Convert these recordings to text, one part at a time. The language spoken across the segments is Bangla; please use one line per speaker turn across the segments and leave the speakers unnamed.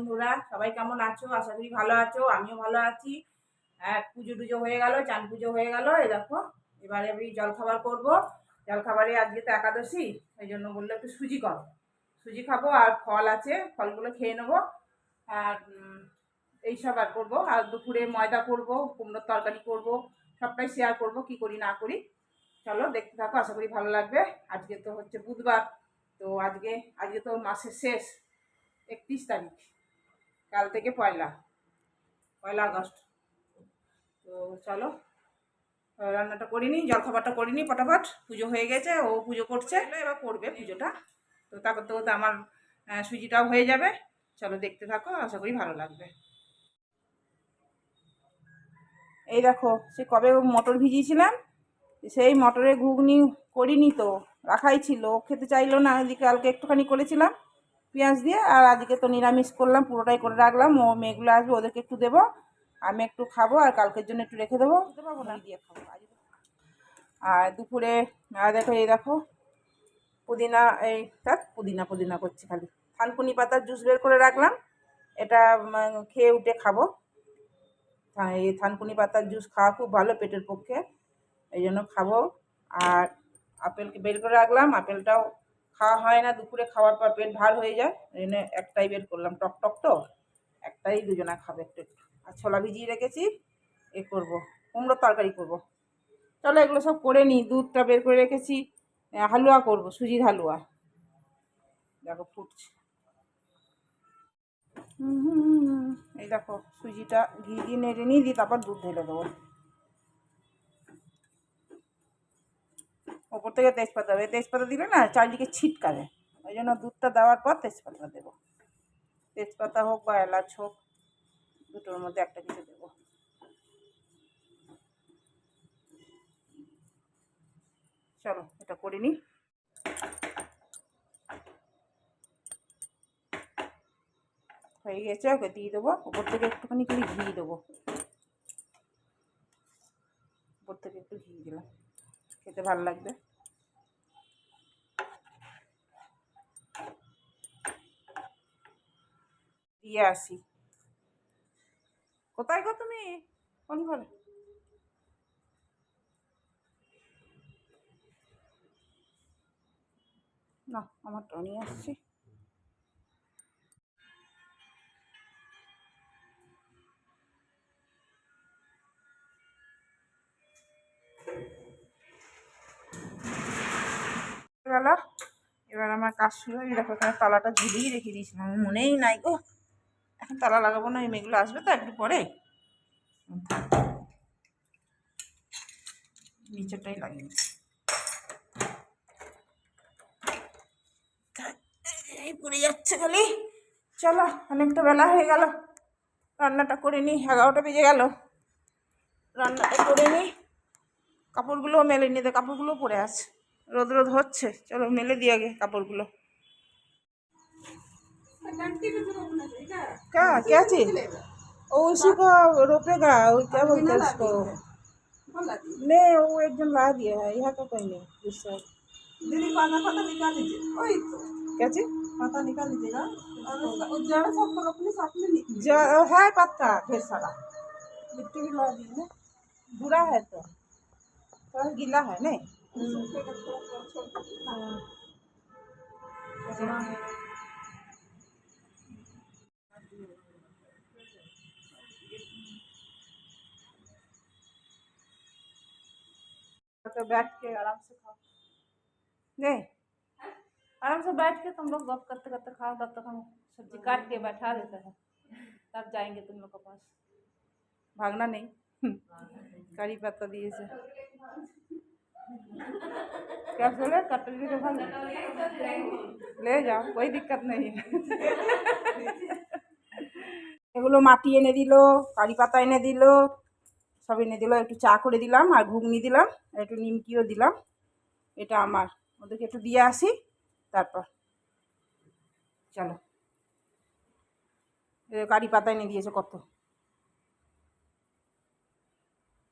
বন্ধুরা, সবাই কেমন আছো? আশা করি ভালো আছো, আমিও ভালো আছি। পুজো টুজো হয়ে গেল, চান পুজো হয়ে গেল, এই দেখো, এবারে আমি জলখাবার করব। জলখাবারে আজকে তো একাদশী এই জন্য বলল একটু সুজি করো। সুজি খাব আর ফল আছে, ফলগুলো খেয়ে নেব। আর এইসব আর করব। আর দুপুরে ময়দা করব, কুমড়োর তরকারি করব, সবটাই শেয়ার করব, কি করি না করি। চলো, দেখতে থাকো, আশা করি ভালো লাগবে। আজকে তো হচ্ছে বুধবার, তো আজকে আজকে তো মাসের শেষ, একত্রিশ তারিখ। কাল থেকে পয়লা পয়লা আগস্ট। তো চলো রান্নাটা করিনি জলখাবারটা করিনি ফটাফট পুজো হয়ে গেছে ও পুজো করছে। এবার করবে পুজোটা। তো তা করতে করতে আমার সুজিটাও হয়ে যাবে। চলো দেখতে থাকো আশা করি ভালো লাগবে। এই দেখো সে কবে মটর ভিজিয়েছিলাম? সেই মটরের ঘুগনি করিনি তো রাখাই ছিল। খেতে চাইলো না এদিকে কালকে একটুখানি করেছিলাম। পেঁয়াজ দিয়ে আর আজকে তো নিরামিষ করলাম পুরোটাই করে রাখলাম। ও মেয়েগুলো আসবে ওদেরকে একটু দেবো। আমি একটু খাব আর কালকের জন্য একটু রেখে দেবো। না। দিয়ে খাব আর দুপুরে দেখো এই দেখো পুদিনা এই তার পুদিনা পুদিনা করছি খালি। থানকুনি পাতার জুস বের করে রাখলাম। এটা খেয়ে উঠে খাব। এই থানকুনি পাতার জুস খাওয়া খুব ভালো পেটের পক্ষে। এই জন্য খাব। আর আপেলকে বের করে রাখলাম। আপেলটাও খাওয়া হয় না, দুপুরে খাওয়ার পর পেট ভার হয়ে যায় জন্য একটাই বের করলাম। টক টক তো? একটাই দুজনা খাবে একটু একটু। আর ছোলা ভিজিয়ে রেখেছি, এ করব। কুমড়োর তরকারি করব। চলো এগুলো সব করে নিই, দুধটা বের করে রেখেছি। হালুয়া করব, সুজির হালুয়া। দেখো ফুটছে। এই দেখো, সুজিটা ঘি দিয়ে নেড়ে নিয়ে দিয়ে তারপর দুধ ঢেলে দেবো। ওপর থেকে তেজপাতা দেবে। তেজপাতা দিলে না, চারিদিকে ছিটকাবে। ওই জন্য দুধটা দেওয়ার পর তেজপাতা দেবো। তেজপাতা হোক বা এলাচ হোক, দুটোর মধ্যে একটা কিছু দেবো। চলো, এটা করে নিই। হয়ে গেছে, ওকে দিয়ে দেবো। ওপর থেকে একটুখানি করে ঘি দেবো। ওপর থেকে একটু ঘি দিলাম। খেতে ভালো লাগবে। দিয়ে আসি। কোথায় গো তুমি? কোন ঘরে? না, আমার টনি আসছি। এবার আমার কাজ শুরু হয়ে দেখো তালাটা ঝুলিয়ে রেখে দিয়েছিলাম। মনেই নাই গো। তালা লাগাবো না, এই মেয়েগুলো আসবে তো একটু পরে। নিচেরটাই লাগিয়ে। এই পড়ে যাচ্ছে খালি। চলো, অনেকটা বেলা হয়ে গেল। রান্নাটা করে নিই, এগারোটা বেজে গেল। রান্নাটা করে নিই। কাপড়গুলোও মেলে নিতে কাপড়গুলো পরে আছে। রোদ রোদ হচ্ছে, চলো মেলে দিয়ে আগে কাপড়গুলো। क्या क्या चीज़? ओ उसी को रोपेगा वो क्या बोलते हैं उसको? नहीं वो एक जन ला दिया है यहाँ का कोई नहीं दूसरा
दीदी पाना पता निकाल लीजिए। वही तो
क्या चीज़?
पता निकाल लीजिएगा। और सब अपने साथ में
है पत्ता ढेर सारा। मिट्टी भी ला है। बुरा है तो। थोड़ा गीला है नहीं? तो बैठ के आराम से खाओ नहीं आराम से बैठ के तुम लोग गप करते करते खाओ तब तक हम सब्जी काट के बैठा देते हैं तब जाएंगे तुम लोग के पास भागना नहीं कड़ी पत्ता दिए से क्या बोले कटोरी के भाग ले जाओ कोई दिक्कत नहीं है এগুলো মাটি এনে দিল কারি পাতা এনে দিল সব এনে দিল একটু চা করে দিলাম আর ঘুগনি দিলাম, একটু নিমকিও দিলাম। এটা আমার, ওদেরকে একটু দিয়ে আসি, তারপর চলো। কারি পাতা এনে দিয়েছে কত?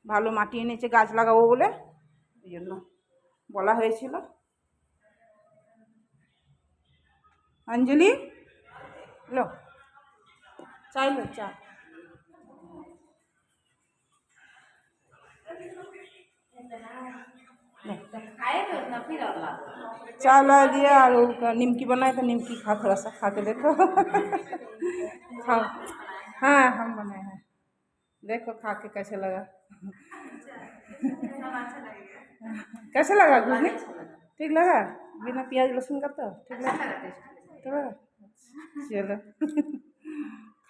ভালো মাটি এনেছে, গাছ লাগাবো বলে, ওই জন্য বলা হয়েছিল। অঞ্জলি? লো চাইলো চা। चावल दिए और निमकी बनाए तो निमकी खा थोड़ा सा खा के देखो। खाओ हाँ हम बनाए हैं। देखो खा के कैसे लगा। कैसे लगा घूमने ठीक लगा? बिना प्याज लहसुन का तो? ठीक लगा? तो चलो।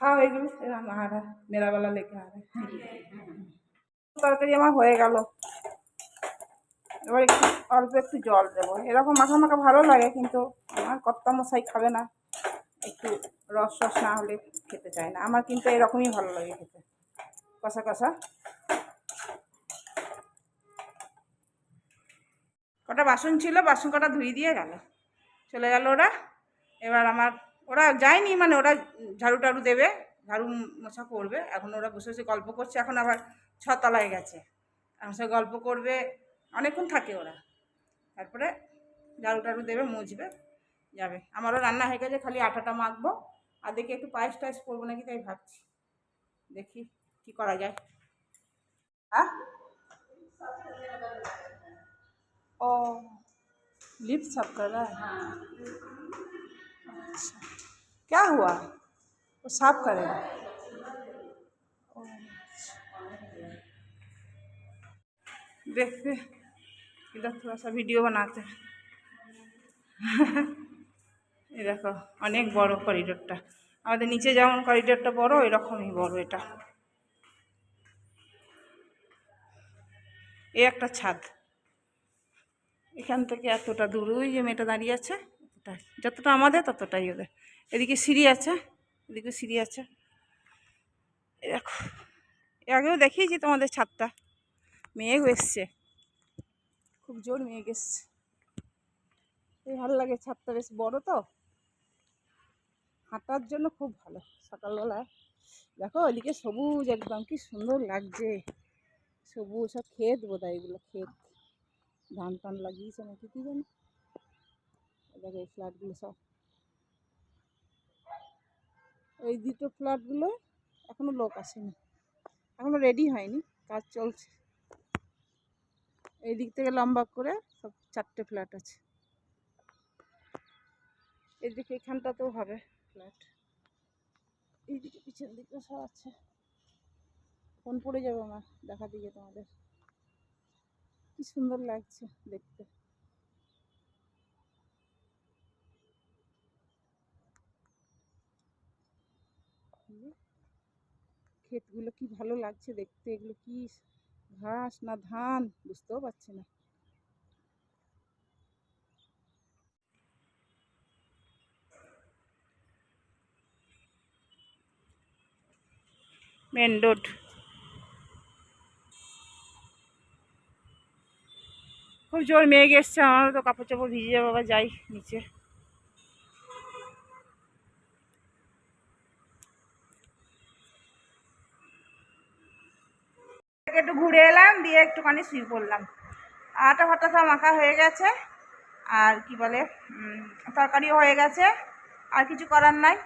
खाओ एक हम आ रहा मेरा वाला लेके आ रहा है। तरकारी हमारा होएगा लोग এবার একটু অল্প একটু জল দেবো। এরকম মাখা মাখা ভালো লাগে, কিন্তু আমার কর্তা মশাই খাবে না। একটু রস রস না হলে খেতে চায় না। আমার কিন্তু এরকমই ভালো লাগে খেতে। কষা কষা। কটা বাসন ছিল, বাসন কটা ধুয়ে দিয়ে গেল। চলে গেল ওরা। এবার আমার, ওরা যায়নি মানে ওরা ঝাড়ু টাড়ু দেবে, ঝাড়ু মোছা করবে। এখন ওরা বসে বসে গল্প করছে। এখন আবার ছতলায় গেছে। আমার সাথে গল্প করবে অনেকক্ষণ থাকে ওরা তারপরে ঝাড়ু টাড়ু দেবে মুছবে যাবে আমারও রান্না হয়ে গেছে খালি আটাটা মাখবো আর দেখি একটু পায়েস টায়েস করবো নাকি তাই ভাবছি দেখি কি করা যায় হ্যাঁ ओ लिप सब कर रहा है अच्छा क्या हुआ वो साफ करेगा ओ, अच्छा। देखते इधर थोड़ा सा वीडियो बनाते हैं এই দেখো অনেক বড় করিডোরটা আমাদের নিচে যেমন করিডোরটা বড় এরকমই বড় এটা এই একটা ছাদ এখান থেকে এতটা দূর ওই যে মেয়েটা দাঁড়িয়ে আছে এতটাই যতটা আমাদের ততটাই ওদের এদিকে সিঁড়ি আছে এদিকে সিঁড়ি আছে এই দেখো এর আগেও দেখিয়েছি তোমাদের ছাদটা মেঘ এসছে খুব জোর মেঘ এসছে এই ভালো লাগে ছাদটা বেশ বড় তো। হাঁটার জন্য খুব ভালো সকালবেলা দেখো ওইদিকে সবুজ একদম, কি সুন্দর লাগছে। সবুজ সব ক্ষেত বোধ হয় এগুলো, ক্ষেত। ধান টান লাগিয়েছে নাকি কি জানি। দেখো এই ফ্ল্যাটগুলো সব। এই দুটো ফ্ল্যাটগুলো এখনও লোক আসেনি, এখনও রেডি হয়নি, কাজ চলছে। এই দিক থেকে লম্বা করে সব চারটে ফ্ল্যাট আছে। এদিকে এখানটাতেও হবে ফ্ল্যাট। এইদিকে পিছন দিকে সব আছে। ফোন পড়ে যাবে আমার, দেখা দিকে তোমাদের। কি সুন্দর লাগছে দেখতে। ক্ষেতগুলো কি ভালো লাগছে দেখতে, এগুলো কি ঘাস না ধান, বুঝতেও পারছি না। Main road. খুব জোর মেঘ এসছে আমারও তো কাপড় চাপড় ভিজে যাবে বাবা যাই নিচে। একটু ঘুরে এলাম, দিয়ে একটুখানি শুয়ে পড়লাম। আটা ফাটা সব মাখা হয়ে গেছে, আর কি বলে তরকারিও হয়ে গেছে, আর কিছু করার নাই।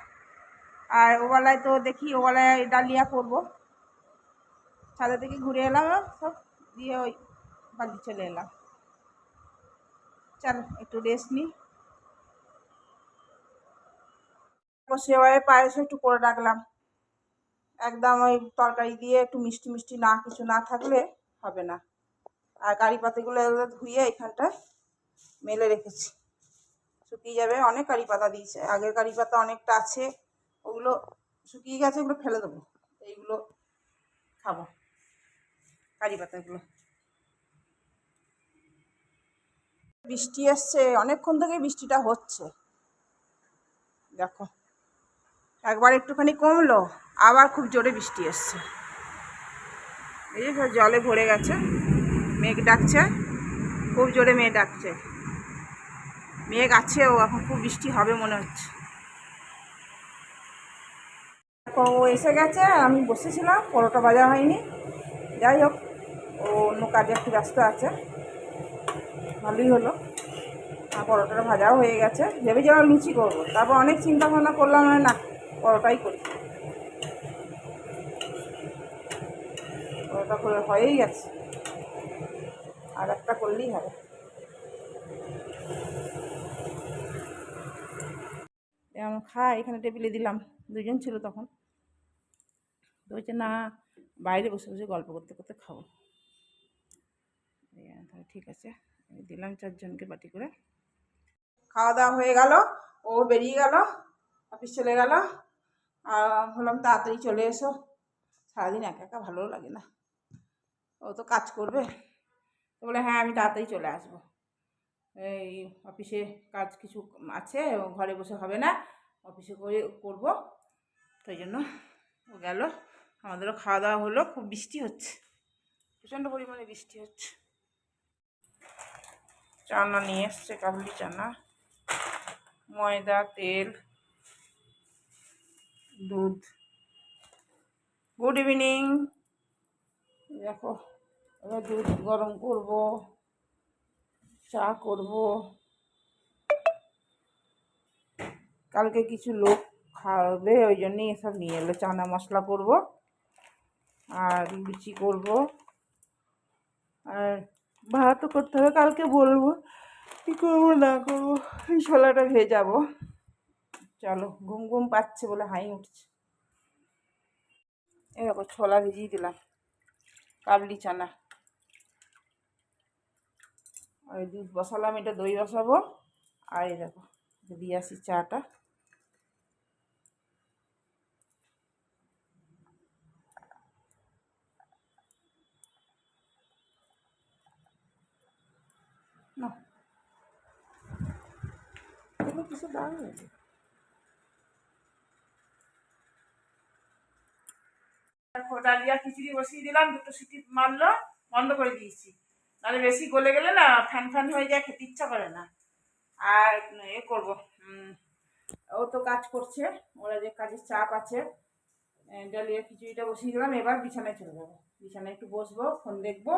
আর ওবেলায় তো দেখি ওবেলায় ডালিয়া করব। ছাদে থেকে ঘুরে এলাম সব, দিয়ে ওই বাড়ি চলে এলাম। চল, একটু রেস্ট নিই সেবাই পায়েসও একটু করে রাখলাম। একদম ওই তরকারি দিয়ে একটু মিষ্টি মিষ্টি না কিছু না থাকলে হবে না। আর কারি পাতাগুলো এগুলো ধুয়ে এখানটায় মেলে রেখেছি। শুকিয়ে যাবে, অনেক কারি পাতা দিয়েছে। আগের কারি পাতা অনেকটা আছে, ওগুলো শুকিয়ে গেছে, ওগুলো ফেলে দেবো। এইগুলো খাব, কারি পাতাগুলো। বৃষ্টি এসছে অনেকক্ষণ থেকে বৃষ্টিটা হচ্ছে। দেখো। একবার একটুখানি কমলো, আবার খুব জোরে বৃষ্টি এসছে। এই যে জলে ভরে গেছে, মেঘ ডাকছে, খুব জোরে মেঘ ডাকছে। মেঘ আছে ও, এখন খুব বৃষ্টি হবে মনে হচ্ছে। ও এসে গেছে, আমি বসেছিলাম, পরোটা ভাজা হয়নি। যাই হোক, ও অন্য কাজে একটু ব্যস্ত আছে। ভালোই হলো। আর পরোটাটা ভাজাও হয়ে গেছে। ভেবেছিলাম লুচি করব, তারপর অনেক চিন্তা ভাবনা করলাম না পরোটাই করি। পরোটা করে হয়েই গেছে। আর একটা করলেই হবে। খায় এখানে টেবিলে দিলাম। দুজন ছিল তখন। বলছে, না, বাইরে বসে বসে গল্প করতে করতে খাব। তাহলে ঠিক আছে। দিলাম চারজনকে বাটি করে। খাওয়া দাওয়া হয়ে গেল। ও বেরিয়ে গেল। অফিস চলে গেল। আর বললাম তাড়াতাড়ি চলে এসো। সারাদিন একা একা ভালো লাগে না। ও তো কাজ করবে। তো বলে হ্যাঁ আমি তাড়াতাড়ি চলে আসব। এই অফিসে কাজ কিছু আছে, ঘরে বসে হবে না। অফিসে করে করব। তাই জন্য ও গেল। আমাদেরও খাওয়া দাওয়া হলো। খুব বৃষ্টি হচ্ছে। প্রচণ্ড পরিমাণে বৃষ্টি হচ্ছে। চানা নিয়ে এসছে, কাবলি চানা, ময়দা, তেল। দুধ। গুড ইভিনিং দেখো, এবার দুধ গরম করব, চা করব। কালকে কিছু লোক খাবে, ওই জন্যই এসব নিয়ে এলো। চানা মশলা করব আর লুচি করব। আর ভাতও করতে হবে, কালকে বলব কী করব, না করব, এই ছোলাটা ভেজাবো। চলো, ঘুম ঘুম পাচ্ছে বলে হাই উঠছে। দেখো, ছোলা ভিজিয়ে দিলাম, কাবলি চানা। আর দুধ বসালাম, এটা দই বসাবো। আর এই দেখো, দিয়ে আসি চাটা। না। এগুলো কিছু দাম নেই দেখো ডালিয়া খিচুড়ি বসিয়ে দিলাম, দুটো সিটি মারলো, বন্ধ করে দিয়েছি। নাহলে বেশি গলে গেলে না, ফ্যান ফ্যান হয়ে যায়, খেতে ইচ্ছা করে না। আর এ করব ও তো কাজ করছে, ওরা যে কাজের চাপ আছে ডালিয়া খিচুড়িটা বসিয়ে দিলাম, এবার বিছানায় চলে যাব। বিছানায় একটু বসবো, ফোন দেখব,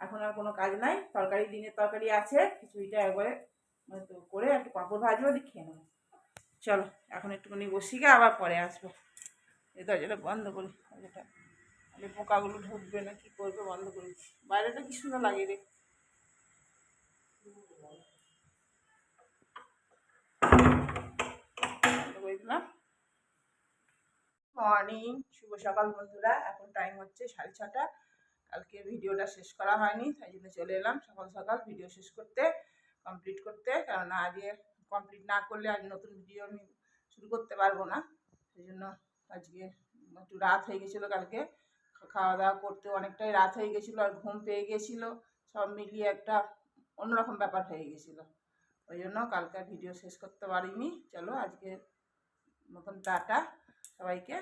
এখন আর কোনো কাজ নাই, তরকারি, দিনের তরকারি আছে, খিচুড়িটা একবারে তো করে একটু পাঁপড় ভাজবো, দিয়ে খেয়ে নেব। চলো, এখন একটুখানি বসি গে, আবার পরে আসব। এই দরজাটা বন্ধ করি, দরজাটা তাহলে পোকাগুলো ঢুকবে না, কি করবে, বন্ধ করেছি বাইরেটা কি সুন্দর লাগে দেখ মর্নিং শুভ সকাল বন্ধুরা। এখন টাইম হচ্ছে সাড়ে ছটা। কালকে ভিডিওটা শেষ করা হয়নি, তাই জন্য চলে এলাম সকাল সকাল ভিডিও শেষ করতে কমপ্লিট করতে। কারণ আজকে কমপ্লিট না করলে আজ নতুন ভিডিও আমি শুরু করতে পারব না। সেই জন্য আজকে একটু রাত হয়ে গেছিল কালকে। খাওয়া দাওয়া করতে অনেকটাই রাত হয়ে গেছিল আর ঘুম পেয়ে গেছিল। সব মিলিয়ে একটা অন্যরকম ব্যাপার হয়ে গেছিল। ওই জন্য কালকে ভিডিও শেষ করতে পারিনি। চলো আজকে মতন টাটা। সবাইকে